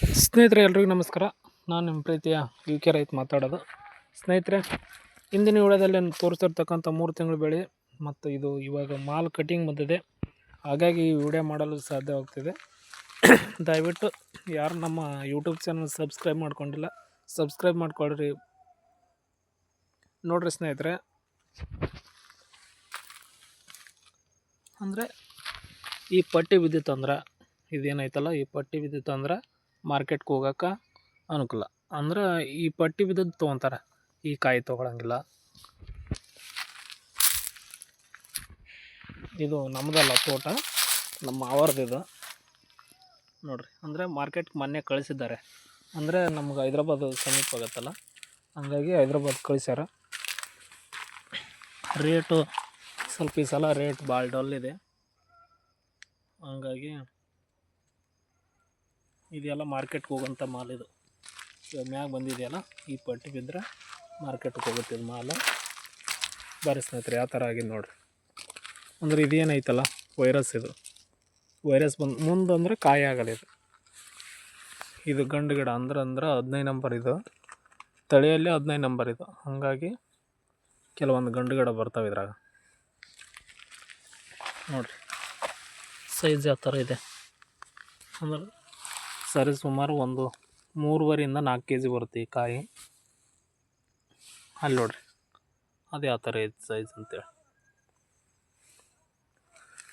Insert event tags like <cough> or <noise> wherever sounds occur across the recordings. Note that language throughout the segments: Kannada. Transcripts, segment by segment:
ಸ್ನೇಹಿತರೆ, ಎಲ್ರಿಗೂ ನಮಸ್ಕಾರ. ನಾನು ನಿಮ್ಮ ಪ್ರೀತಿಯ ಯು ಕೆ ರೈತ ಮಾತಾಡೋದು. ಸ್ನೇಹಿತರೆ, ಇಂದಿನ ವಿಡಿಯೋದಲ್ಲಿ ನಾನು ತೋರಿಸಿರ್ತಕ್ಕಂಥ ಮೂರು ತಿಂಗಳು ಬೆಳೆ ಮತ್ತು ಇದು ಇವಾಗ ಮಾಲ್ ಕಟಿಂಗ್ ಬಂದಿದೆ. ಹಾಗಾಗಿ ಈ ವಿಡಿಯೋ ಮಾಡಲು ಸಾಧ್ಯವಾಗ್ತಿದೆ <coughs> ದಯವಿಟ್ಟು ಯಾರು ನಮ್ಮ ಯೂಟ್ಯೂಬ್ ಚಾನಲ್ ಸಬ್ಸ್ಕ್ರೈಬ್ ಮಾಡ್ಕೊಂಡಿಲ್ಲ ಸಬ್ಸ್ಕ್ರೈಬ್ ಮಾಡ್ಕೊಳ್ರಿ. ನೋಡ್ರಿ ಸ್ನೇಹಿತರೆ. ಅಂದರೆ ಈ ಪಟ್ಟಿ ಬಿದ್ದಿತ್ತು ಅಂದ್ರೆ, ಇದೇನೈತಲ್ಲ, ಈ ಪಟ್ಟಿ ಬಿದ್ದಿತ್ತು ಅಂದ್ರೆ ಮಾರ್ಕೆಟ್ಗೆ ಹೋಗೋಕೆ ಅನುಕೂಲ. ಅಂದ್ರೆ ಈ ಪಟ್ಟಿ ಬಿದ್ದದ್ದು ತೊಗೊತಾರೆ. ಈ ಕಾಯಿ ತೊಗೊಳಂಗಿಲ್ಲ. ಇದು ನಮ್ಮದಲ್ಲ ತೋಟ. ನಮ್ಮ ಅವರದಿದು ನೋಡ್ರಿ. ಅಂದರೆ ಮಾರ್ಕೆಟ್ಗೆ ಮೊನ್ನೆ ಕಳಿಸಿದ್ದಾರೆ. ಅಂದರೆ ನಮ್ಗೆ ಹೈದ್ರಾಬಾದ್ ಸಮೀಪ ಆಗುತ್ತಲ್ಲ. ಹಂಗಾಗಿ ಹೈದ್ರಾಬಾದ್ ಕಳಿಸ್ಯಾರ. ರೇಟು ಸ್ವಲ್ಪ ಈ ಸಲ ರೇಟ್ ಭಾಳ ಡಲ್ ಇದೆ. ಹಂಗಾಗಿ ಇದೆಲ್ಲ ಮಾರ್ಕೆಟ್ಗೆ ಹೋಗೋಂಥ ಮಾಲ್ ಇದು. ಇವಾಗ ಮ್ಯಾಗ ಬಂದಿದೆಯಲ್ಲ, ಈ ಪಟ್ಟಿ ಬಿದ್ದರೆ ಮಾರ್ಕೆಟ್ಗೆ ಹೋಗುತ್ತೆ ಇದು ಮಾಲು. ಬರೀ ಸ್ನೇಹಿತರೆ, ಯಾವ ಥರ ಆಗಿದೆ ನೋಡ್ರಿ. ಅಂದ್ರೆ ಇದೇನೈತಲ್ಲ ವೈರಸ್ ಇದು. ವೈರಸ್ ಬಂದು, ಮುಂದೆ ಅಂದರೆ ಕಾಯಿ ಆಗಲ್ಲ ಇದು. ಇದು ಗಂಡು ಗಿಡ, ಅಂದ್ರೆ ಅಂದ್ರೆ ಹದಿನೈದು ನಂಬರ್ ಇದು. ತಳಿಯಲ್ಲಿ ಹದಿನೈದು ನಂಬರ್ ಇದು. ಹಾಗಾಗಿ ಕೆಲವೊಂದು ಗಂಡು ಗಿಡ ಬರ್ತಾವೆ ಇದ್ರಾಗ. ನೋಡ್ರಿ. ಸೈಜ್ ಯಾವ ಥರ ಇದೆ? ಅಂದ್ರೆ ಸರಿ, ಸುಮಾರು ಒಂದು ಮೂರುವರೆಯಿಂದ ನಾಲ್ಕು ಕೆ ಜಿ ಬರುತ್ತೆ ಈ ಕಾಯಿ. ಅಲ್ಲಿ ನೋಡ್ರಿ, ಅದು ಯಾವ ಥರ ಐತೆ ಸೈಜ್ ಅಂತೇಳಿ.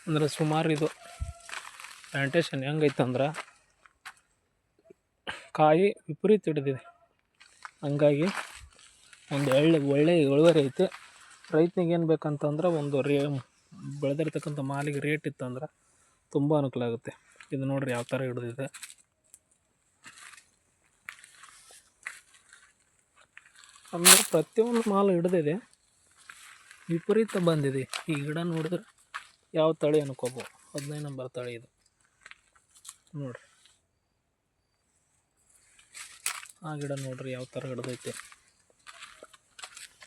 ಅಂದರೆ ಸುಮಾರು ಇದು ಪ್ಲಾಂಟೇಶನ್ ಹೆಂಗೈತೆ ಅಂದ್ರೆ ಕಾಯಿ ವಿಪರೀತ ಹಿಡಿದಿದೆ. ಹಂಗಾಗಿ ಒಂದು ಒಳ್ಳೆ ಒಳ್ಳೆಯ ಇಳುವರಿ ಐತೆ. ರೈತನಿಗೆ ಏನು ಬೇಕಂತಂದ್ರೆ ಒಂದು ರೇ, ಬೆಳೆದಿರ್ತಕ್ಕಂಥ ಮಾಲಿಗೆ ರೇಟ್ ಇತ್ತಂದ್ರೆ ತುಂಬ ಅನುಕೂಲ ಆಗುತ್ತೆ. ಇದು ನೋಡ್ರಿ ಯಾವ ಥರ ಹಿಡಿದಿದೆ. ಅಂದ್ರೆ ಪ್ರತಿಯೊಂದು ಮಾಲು ಹಿಡ್ದಿದೆ. ವಿಪರೀತ ಬಂದಿದೆ. ಈ ಗಿಡ ನೋಡಿದ್ರೆ ಯಾವ ತಳಿ ಅನ್ಕೋಬೋದು. ಹದಿನೈದು ನಂಬರ್ ತಳಿ ಇದು. ನೋಡ್ರಿ. ಆ ಗಿಡ ನೋಡ್ರಿ ಯಾವ ಥರ ಹಿಡ್ದೈತೆ.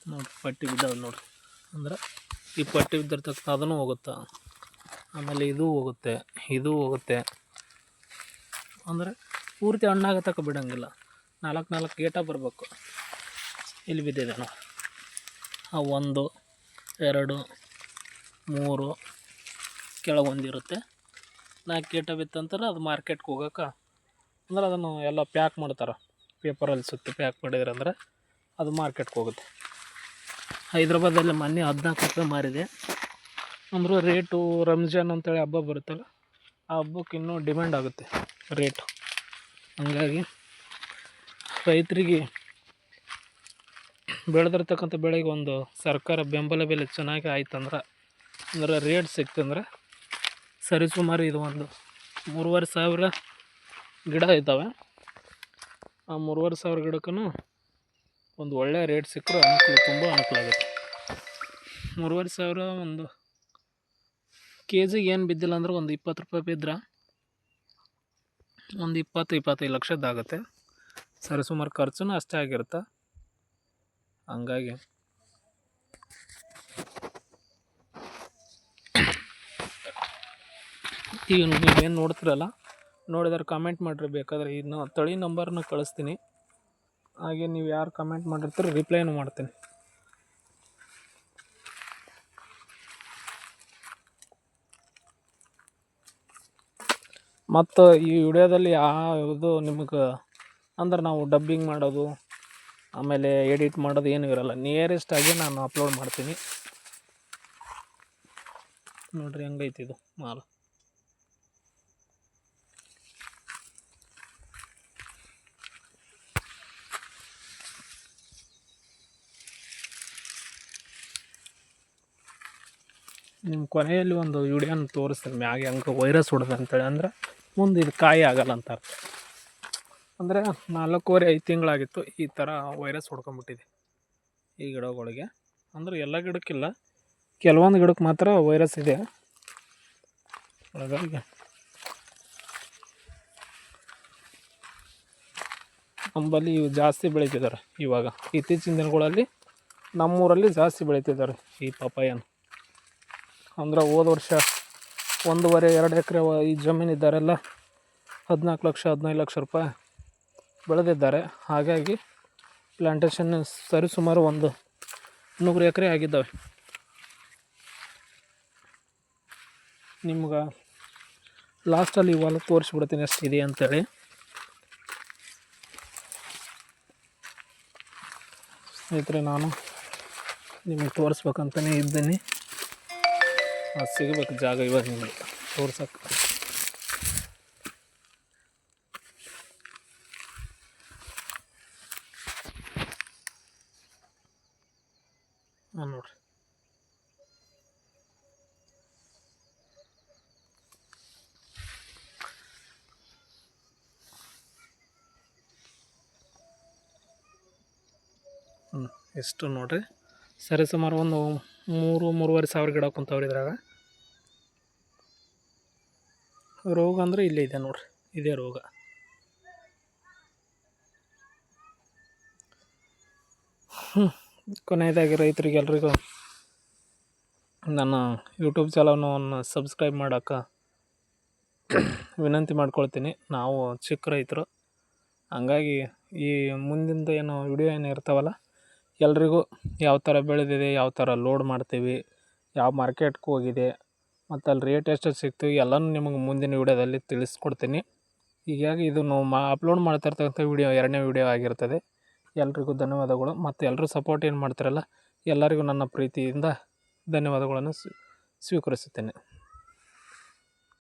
ನೋಡ್ರಿ, ಪಟ್ಟಿ ಬಿದ್ದಾವೆ ನೋಡ್ರಿ. ಅಂದ್ರೆ ಈ ಪಟ್ಟಿ ಬಿದ್ದಿರ್ತಕ್ಕ ಅದನ್ನು ಹೋಗುತ್ತೆ. ಆಮೇಲೆ ಇದು ಹೋಗುತ್ತೆ ಇದು ಹೋಗುತ್ತೆ. ಅಂದರೆ ಪೂರ್ತಿ ಹಣ್ಣಾಗತಕ್ಕ ಬಿಡಂಗಿಲ್ಲ. ನಾಲ್ಕು ನಾಲ್ಕು ಗೇಟ ಬರಬೇಕು. ಇಲ್ಲಿ ಬಿದ್ದಿದೆ ನಾವು ಆ ಒಂದು, ಎರಡು, ಮೂರು ಕೆಳಗೊಂದಿರುತ್ತೆ. ನಾಲ್ಕು ಕೀಟ ಬಿತ್ತಂತಾರೆ ಅದು ಮಾರ್ಕೆಟ್ಗೆ ಹೋಗೋಕೆ ಅಂದ್ರೆ ಅದನ್ನು ಎಲ್ಲ ಪ್ಯಾಕ್ ಮಾಡ್ತಾರೆ. ಪೇಪರಲ್ಲಿ ಸುತ್ತಿ ಪ್ಯಾಕ್ ಮಾಡಿದ್ರೆ ಅಂದ್ರೆ ಅದು ಮಾರ್ಕೆಟ್ಗೆ ಹೋಗುತ್ತೆ. ಹೈದ್ರಾಬಾದಲ್ಲಿ ಮೊನ್ನೆ ಹದಿನಾಲ್ಕು ರೂಪಾಯಿ ಮಾರಿದೆ. ಅಂದರೂ ರೇಟು ರಂಜಾನ್ ಅಂತೇಳಿ ಹಬ್ಬ ಬರುತ್ತಲ್ಲ, ಆ ಹಬ್ಬಕ್ಕೆ ಇನ್ನೂ ಡಿಮ್ಯಾಂಡ್ ಆಗುತ್ತೆ ರೇಟು. ಹಂಗಾಗಿ ರೈತರಿಗೆ ಬೆಳೆದಿರ್ತಕ್ಕಂಥ ಬೆಳೆಗೆ ಒಂದು ಸರ್ಕಾರ ಬೆಂಬಲ ಬೆಲೆ ಚೆನ್ನಾಗಿ ಆಯ್ತಂದ್ರೆ, ಅಂದ್ರೆ ರೇಟ್ ಸಿಕ್ತಂದ್ರೆ ಸರಿಸುಮಾರು ಇದು ಒಂದು ಮೂರುವರೆ ಸಾವಿರ ಗಿಡ ಇದ್ದಾವೆ. ಆ ಮೂರುವರೆ ಸಾವಿರ ಗಿಡಕ್ಕೂ ಒಂದು ಒಳ್ಳೆಯ ರೇಟ್ ಸಿಕ್ಕರೆ ಅನುಕೂಲ, ತುಂಬ ಅನುಕೂಲ ಆಗುತ್ತೆ. ಮೂರುವರೆ ಸಾವಿರ ಒಂದು ಕೆ ಜಿಗೆ ಏನು ಬಿದ್ದಿಲ್ಲ ಅಂದ್ರೆ ಒಂದು ಇಪ್ಪತ್ತು ರೂಪಾಯಿ ಬಿದ್ದರೆ ಒಂದು ಇಪ್ಪತ್ತು, ಇಪ್ಪತ್ತೈದು ಲಕ್ಷದ್ದಾಗುತ್ತೆ ಸರಿಸುಮಾರು ಖರ್ಚು ಅಷ್ಟೇ ಆಗಿರುತ್ತೆ. ಹಂಗಾಗಿ. ಈಗ ನೀವೇನು ನೋಡ್ತಿರಲ್ಲ, ನೋಡಿದ್ರೆ ಕಮೆಂಟ್ ಮಾಡಿರಿ ಬೇಕಾದರೆ. ಇದನ್ನ ತಳಿ ನಂಬರ್ನ ಕಳಿಸ್ತೀನಿ. ಹಾಗೆ ನೀವು ಯಾರು ಕಮೆಂಟ್ ಮಾಡಿರ್ತೀರೋ ರಿಪ್ಲೈನು ಮಾಡ್ತೀನಿ. ಮತ್ತು ಈ ವಿಡಿಯೋದಲ್ಲಿ ಯಾವುದು ನಿಮಗೆ, ಅಂದ್ರೆ ನಾವು ಡಬ್ಬಿಂಗ್ ಮಾಡೋದು ಆಮೇಲೆ ಎಡಿಟ್ ಮಾಡೋದು ಏನೂ ಇರೋಲ್ಲ. ನಿಯರೆಸ್ಟ್ ಆಗಿ ನಾನು ಅಪ್ಲೋಡ್ ಮಾಡ್ತೀನಿ. ನೋಡ್ರಿ ಹೆಂಗೈತಿ ಇದು ಮಾಲು. ನಿಮ್ಮ ಕೊನೆಯಲ್ಲಿ ಒಂದು ವಿಡಿಯೋನ ತೋರಿಸ್ತೀನಿ. ಮ್ಯಾಗೆ ಹಂಗೆ ವೈರಸ್ ಹೊಡೆದಂತೇಳಿ ಅಂದ್ರೆ ಮುಂದೆ ಇದು ಕಾಯಿ ಆಗಲ್ಲ ಅಂತ ಅರ್ಥ. ಅಂದರೆ ನಾಲ್ಕೂವರೆ ಐದು ತಿಂಗಳಾಗಿತ್ತು ಈ ಥರ ವೈರಸ್ ಹೊಡ್ಕೊಂಬಿಟ್ಟಿದೆ ಈ ಗಿಡಗಳಿಗೆ. ಅಂದರೆ ಎಲ್ಲ ಗಿಡಕ್ಕಿಲ್ಲ, ಕೆಲವೊಂದು ಗಿಡಕ್ಕೆ ಮಾತ್ರ ವೈರಸ್ ಇದೆ. ಹಾಗಾಗಿ ನಮ್ಮಲ್ಲಿ ಇವು ಜಾಸ್ತಿ ಬೆಳೀತಿದ್ದಾರೆ ಇವಾಗ. ಇತ್ತೀಚಿನ ದಿನಗಳಲ್ಲಿ ನಮ್ಮೂರಲ್ಲಿ ಜಾಸ್ತಿ ಬೆಳೀತಿದ್ದಾರೆ ಈ ಪಪಾಯನ್ನು ಅಂದ್ರೆ ಹೋದ ವರ್ಷ ಒಂದೂವರೆ, ಎರಡು ಎಕರೆ ಈ ಜಮೀನು ಇದ್ದಾರೆಲ್ಲ ಹದಿನಾಲ್ಕು ಲಕ್ಷ, ಹದಿನೈದು ಲಕ್ಷ ರೂಪಾಯಿ ಬೆಳೆದಿದ್ದಾರೆ. ಹಾಗಾಗಿ ಪ್ಲಾಂಟೇಷನ್ ಸರಿಸುಮಾರು ಒಂದು ನೂರು ಎಕರೆ ಆಗಿದ್ದಾವೆ. ನಿಮ್ಗೆ ಲಾಸ್ಟಲ್ಲಿ ಇವಾಗ ತೋರಿಸ್ಬಿಡ್ತೀನಿ ಎಷ್ಟಿದೆ ಅಂತೇಳಿ. ಸ್ನೇಹಿತರೆ, ನಾನು ನಿಮಗೆ ತೋರಿಸ್ಬೇಕಂತಲೇ ಇದ್ದೀನಿ. ಅದು ಸಿಗಬೇಕು ಜಾಗ ಇವಾಗ ನಿಮಗೆ. ತೋರ್ಸಕ್ಕೆ. ಎಷ್ಟು ನೋಡ್ರಿ? ಸರಿ, ಸುಮಾರು ಒಂದು ಮೂರು, ಮೂರುವರೆ ಸಾವಿರ ಗಿಡ ಕುಂತಾವ್ರಿ ಇದ್ರಾಗ. ರೋಗ ಅಂದರೆ ಇಲ್ಲೇ ಇದೆ ನೋಡ್ರಿ, ಇದೇ ರೋಗ. ಕೊನೆಯದಾಗಿ ರೈತರಿಗೆಲ್ರಿಗೂ ನನ್ನ ಯೂಟ್ಯೂಬ್ ಚಾನಲ್ನ ಸಬ್ಸ್ಕ್ರೈಬ್ ಮಾಡೋಕ್ಕೆ ವಿನಂತಿ ಮಾಡ್ಕೊಳ್ತೀನಿ. ನಾವು ಚಿಕ್ಕ ರೈತರು, ಹಂಗಾಗಿ ಈ ಮುಂದಿಂದ ಏನು ವಿಡಿಯೋ ಏನು ಇರ್ತಾವಲ್ಲ ಎಲ್ರಿಗೂ ಯಾವ ಥರ ಬೆಳೆದಿದೆ, ಯಾವ ಥರ ಲೋಡ್ ಮಾಡ್ತೀವಿ, ಯಾವ ಮಾರ್ಕೆಟ್ಗೆ ಹೋಗಿದೆ, ಮತ್ತು ಅಲ್ಲಿ ರೇಟ್ ಎಷ್ಟು ಸಿಕ್ತು, ಎಲ್ಲನೂ ನಿಮಗೆ ಮುಂದಿನ ವಿಡಿಯೋದಲ್ಲಿ ತಿಳಿಸ್ಕೊಡ್ತೀನಿ. ಹೀಗಾಗಿ ಇದು ನಾವು ಮಾ, ಅಪ್ಲೋಡ್ ಮಾಡ್ತಾ ಇರ್ತಕ್ಕಂಥ ವಿಡಿಯೋ ಎರಡನೇ ವಿಡಿಯೋ ಆಗಿರ್ತದೆ. ಎಲ್ರಿಗೂ ಧನ್ಯವಾದಗಳು. ಮತ್ತು ಎಲ್ಲರೂ ಸಪೋರ್ಟ್ ಏನು ಮಾಡ್ತಾರಲ್ಲ, ಎಲ್ಲರಿಗೂ ನನ್ನ ಪ್ರೀತಿಯಿಂದ ಧನ್ಯವಾದಗಳನ್ನು ಸ್ವೀಕರಿಸುತ್ತೇನೆ.